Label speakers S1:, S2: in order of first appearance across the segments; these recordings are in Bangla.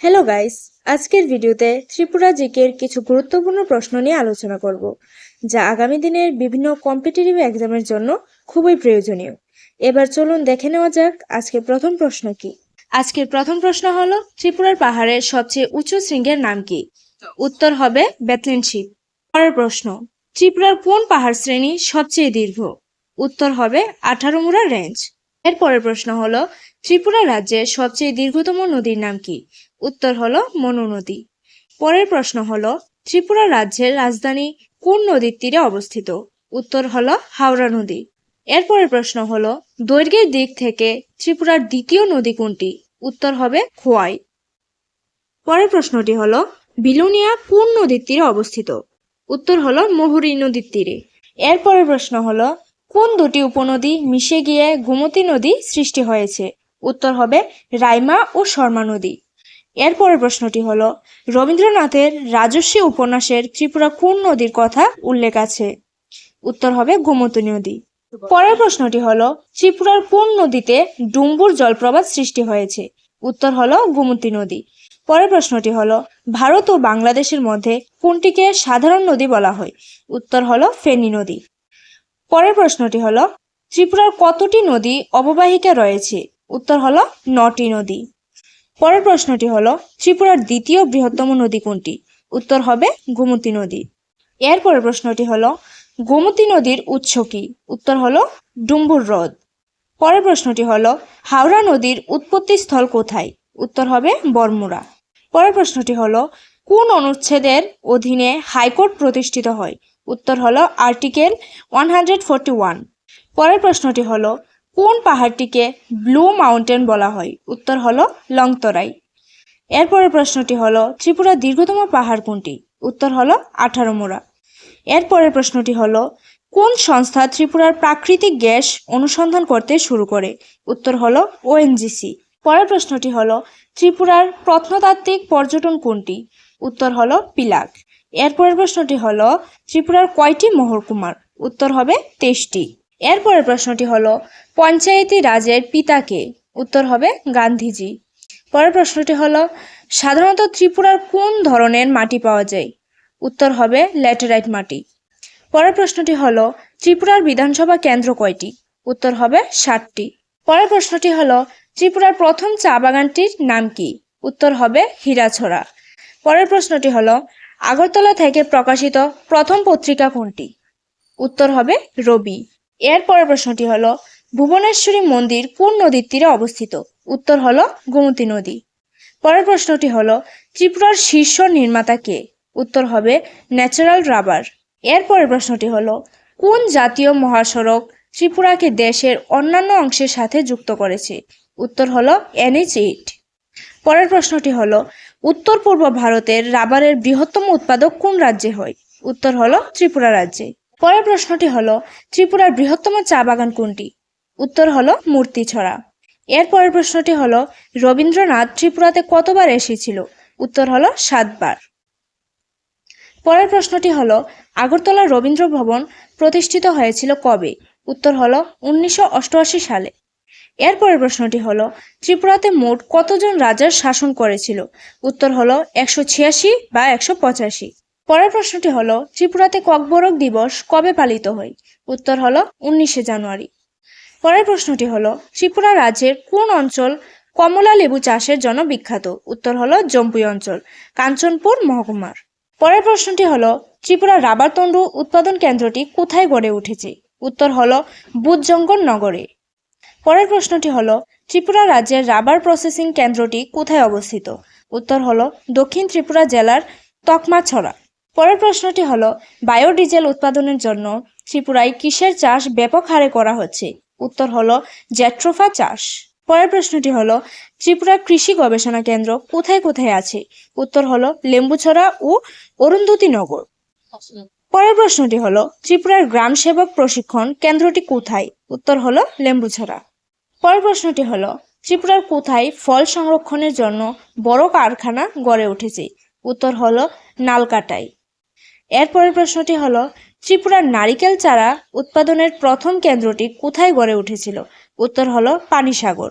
S1: হ্যালো গাইস আজকের ভিডিওতে ত্রিপুরা জিকের কিছু গুরুত্বপূর্ণ প্রশ্ন নিয়ে আলোচনা করব, যা আগামী দিনের বিভিন্ন কম্পিটিটিভ এক্সামের জন্য খুবই প্রয়োজনীয়। এবার চলুন দেখে নেওয়া যাক আজকের প্রথম প্রশ্ন কি। আজকের প্রথম প্রশ্ন হলো, ত্রিপুরার পাহাড়ের সবচেয়ে উঁচু শৃঙ্গের নাম কি? উত্তর হবে বেতলিনশিপ পরের প্রশ্ন, ত্রিপুরার কোন পাহাড় শ্রেণি সবচেয়ে দীর্ঘ? উত্তর হবে আঠারো মুড়া রেঞ্জ। এর পরের প্রশ্ন হলো, ত্রিপুরা রাজ্যের সবচেয়ে দীর্ঘতম নদীর নাম কি? উত্তর হলো মনু নদী। পরের প্রশ্ন হলো, ত্রিপুরা রাজ্যের রাজধানী কোন নদীর তীরে অবস্থিত? উত্তর হলো হাওড়া নদী। এরপরের প্রশ্ন হলো, দৈর্ঘ্যের দিক থেকে ত্রিপুরার দ্বিতীয় নদী কোনটি? উত্তর হবে খোয়াই। পরের প্রশ্নটি হলো, বিলুনিয়া কোন নদীর তীরে অবস্থিত? উত্তর হলো মহুরী নদীর তীরে। এরপরের প্রশ্ন হলো, কোন দুটি উপনদী মিশে গিয়ে গোমতী নদী সৃষ্টি হয়েছে? উত্তর হবে রাইমা ও শর্মা নদী। এরপরের প্রশ্নটি হলো, রবীন্দ্রনাথের রাজস্বী উপন্যাসের ত্রিপুরা কোন নদীর কথা উল্লেখ আছে? উত্তর হবে গোমতী নদী। পরের প্রশ্নটি হলো, ত্রিপুরার কোন নদীতে ডুম্বুর জলপ্রপাত সৃষ্টি হয়েছে? উত্তর হলো গোমতী নদী। পরের প্রশ্নটি হলো, ভারত ও বাংলাদেশের মধ্যে কোনটিকে সাধারণ নদী বলা হয়? উত্তর হলো ফেনী নদী। পরের প্রশ্নটি হলো, ত্রিপুরার কতটি নদী অববাহিকা রয়েছে? উত্তর হলো নটি নদী। পরের প্রশ্নটি হলো, ত্রিপুরার দ্বিতীয় বৃহত্তম নদী কোনটি? উত্তর হবে গোমতী নদী। এর পরের প্রশ্নটি হল, গোমতী নদীর উৎস কি? উত্তর হল, ডুম্বুর হ্রদ। পরের প্রশ্নটি হল, হাওড়া নদীর উৎপত্তি স্থল কোথায়? উত্তর হবে বর্মুরা পরের প্রশ্নটি হল, কোন অনুচ্ছেদের অধীনে হাইকোর্ট প্রতিষ্ঠিত হয়? উত্তর হল article one hundred forty one. পরের প্রশ্নটি হলো কোন পাহাড়টিকে ব্লু মাউন্টেন বলা হয়? উত্তর হলো লংতরাই। এরপরের প্রশ্নটি হলো, ত্রিপুরার দীর্ঘতম পাহাড় কোনটি? উত্তর হলো আঠারো মোড়া এরপরের প্রশ্নটি হলো, কোন সংস্থা ত্রিপুরার প্রাকৃতিক গ্যাস অনুসন্ধান করতে শুরু করে? উত্তর হলো ওএনজিসি। পরের প্রশ্নটি হলো, ত্রিপুরার প্রত্নতাত্ত্বিক পর্যটন কোনটি? উত্তর হলো পিলাক। এরপরের প্রশ্নটি হলো, ত্রিপুরার কয়টি মহকুমার? উত্তর হবে তেইশটি। এরপরের প্রশ্নটি হলো, পঞ্চায়েতি রাজের পিতাকে? উত্তর হবে গান্ধীজি। পরের প্রশ্নটি হলো, সাধারণত ত্রিপুরার কোন ধরনের মাটি পাওয়া যায়? উত্তর হবে ল্যাটেরাইট মাটি। পরের প্রশ্নটি হলো, ত্রিপুরার বিধানসভা কেন্দ্র কয়টি? উত্তর হবে ষাটটি পরের প্রশ্নটি হলো, ত্রিপুরার প্রথম চা বাগানটির নাম কি? উত্তর হবে হীরাছড়া। পরের প্রশ্নটি হলো, আগরতলা থেকে প্রকাশিত প্রথম পত্রিকা কোনটি? উত্তর হবে রবি। এর পরের প্রশ্নটি হল, ভুবনেশ্বরী মন্দির কোন নদীর তীরে অবস্থিত? উত্তর হলো, গোমতী নদী। পরের প্রশ্নটি হল, ত্রিপুরার শীর্ষ নির্মাতা কে? উত্তর হবে, ন্যাচারাল রাবার। এর পরের প্রশ্নটি হল, কোন জাতীয় মহাসড়ক ত্রিপুরাকে দেশের অন্যান্য অংশের সাথে যুক্ত করেছে? উত্তর হলো এনএইচ এইট পরের প্রশ্নটি হল, উত্তর পূর্ব ভারতের রাবারের বৃহত্তম উৎপাদক কোন রাজ্যে হয়? উত্তর হল, ত্রিপুরা রাজ্যে। পরের প্রশ্নটি হলো, ত্রিপুরার বৃহত্তম চা বাগান কোনটি? উত্তর হলো, মূর্তিছড়া। এর পরের প্রশ্নটি হল, রবীন্দ্রনাথ ত্রিপুরাতে কতবার এসেছিল? উত্তর হল, সাতবার। পরের প্রশ্নটি হল আগরতলা রবীন্দ্র ভবন প্রতিষ্ঠিত হয়েছিল কবে? উত্তর হল, উনিশশো অষ্টআশি সালে। এর পরের প্রশ্নটি হলো, ত্রিপুরাতে মোট কতজন রাজার শাসন করেছিল? উত্তর হল, একশো ছিয়াশি বা একশো পঁচাশি। পরের প্রশ্নটি হলো, ত্রিপুরাতে ককবরক দিবস কবে পালিত হয়? উত্তর হলো, উনিশে জানুয়ারি। পরের প্রশ্নটি হলো, ত্রিপুরা রাজ্যের কোন অঞ্চল কমলা লেবু চাষের জন্য বিখ্যাত? উত্তর হলো জম্পুই অঞ্চল, কাঞ্চনপুর মহকুমার। পরের প্রশ্নটি হলো, ত্রিপুরা রাবার তন্ডু উৎপাদন কেন্দ্রটি কোথায় গড়ে উঠেছে? উত্তর হলো বুধজঙ্গল নগরে। পরের প্রশ্নটি হলো, ত্রিপুরা রাজ্যের রাবার প্রসেসিং কেন্দ্রটি কোথায় অবস্থিত? উত্তর হলো, দক্ষিণ ত্রিপুরা জেলার তকমাছড়া। পরের প্রশ্নটি হলো, বায়োডিজেল উৎপাদনের জন্য ত্রিপুরায় কিসের চাষ ব্যাপক হারে করা হচ্ছে? উত্তর হলো, জ্যাট্রোফা চাষ। পরের প্রশ্নটি হলো, ত্রিপুরা কৃষি গবেষণা কেন্দ্র কোথায় কোথায় আছে? উত্তর হলো, লেম্বুছড়া ও অরুন্ধতী নগর। পরের প্রশ্নটি হলো, ত্রিপুরার গ্রাম সেবক প্রশিক্ষণ কেন্দ্রটি কোথায়? উত্তর হলো, লেম্বুছড়া। পরের প্রশ্নটি হলো, ত্রিপুরার কোথায় ফল সংরক্ষণের জন্য বড় কারখানা গড়ে উঠেছে? উত্তর হলো, নালকাটাই। এরপরের প্রশ্নটি হল, ত্রিপুরার নারিকেল চারা উৎপাদনের প্রথম কেন্দ্রটি কোথায় গড়ে উঠেছিল? উত্তর হল, পানিসাগর।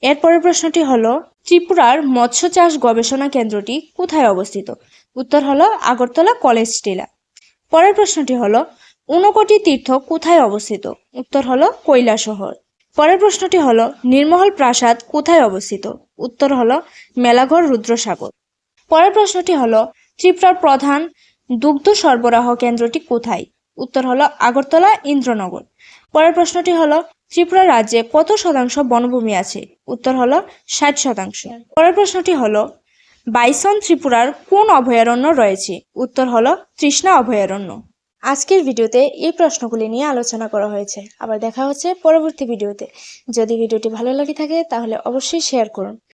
S1: এরপরের প্রশ্নটি হল, ত্রিপুরার মৎস্য চাষ গবেষণা কেন্দ্রটি কোথায় অবস্থিত? উত্তর হল, আগরতলা কলেজ টিলা। পরের প্রশ্নটি হল, ঊনকোটি তীর্থ কোথায় অবস্থিত? উত্তর হলো, কৈলাসহর। পরের প্রশ্নটি হল নির্মহল প্রাসাদ কোথায় অবস্থিত? উত্তর হল, মেলাঘর রুদ্রসাগর। পরের প্রশ্নটি হলো, ত্রিপুরার প্রধান দুগ্ধ সরবরাহ কেন্দ্রটি কোথায়? উত্তর হলো আগরতলা, ইন্দ্রনগর। পরের প্রশ্নটি হলো, ত্রিপুরা রাজ্যে কত শতাংশ বনভূমি আছে? উত্তর হলো, ষাট শতাংশ। পরের প্রশ্নটি হলো, বাইসন ত্রিপুরার কোন অভয়ারণ্য রয়েছে? উত্তর হলো, তৃষ্ণা অভয়ারণ্য। আজকের ভিডিওতে এই প্রশ্নগুলি নিয়ে আলোচনা করা হয়েছে। আবার দেখা হচ্ছে পরবর্তী ভিডিওতে। যদি ভিডিওটি ভালো লাগে থাকে, তাহলে অবশ্যই শেয়ার করুন।